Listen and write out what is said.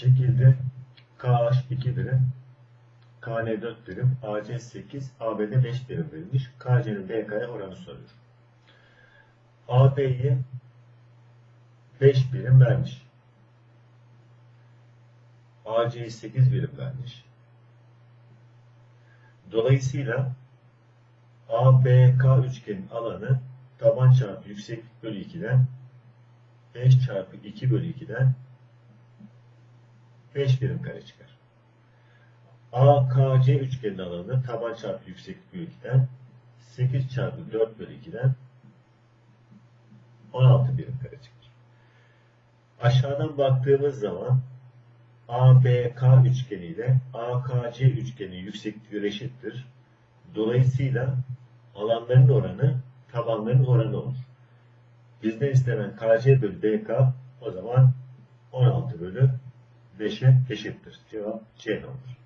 Şekilde KH 2 birim, KN 4 birim, AC 8, AB'de 5 birim verilmiş. KC'nin BK'ya oranı soruyor. AB'yi 5 birim vermiş. AC'yi 8 birim vermiş. Dolayısıyla ABK üçgenin alanı taban çarpı yükseklik bölü 2'den 5 çarpı 2 bölü 2'den 5 birim kare çıkar. AKC üçgenin alanı taban çarpı yükseklik bölü 2'den 8 çarpı 4 bölü 2'den 16 birim kare çıkar. Aşağıdan baktığımız zaman ABK üçgeni ile AKC üçgeni yükseklikleri eşittir. Dolayısıyla alanların oranı tabanların oranı olur. Bizden istenen KC bölü BK o zaman 16 bölü 5'e eşittir. Cevap C olur.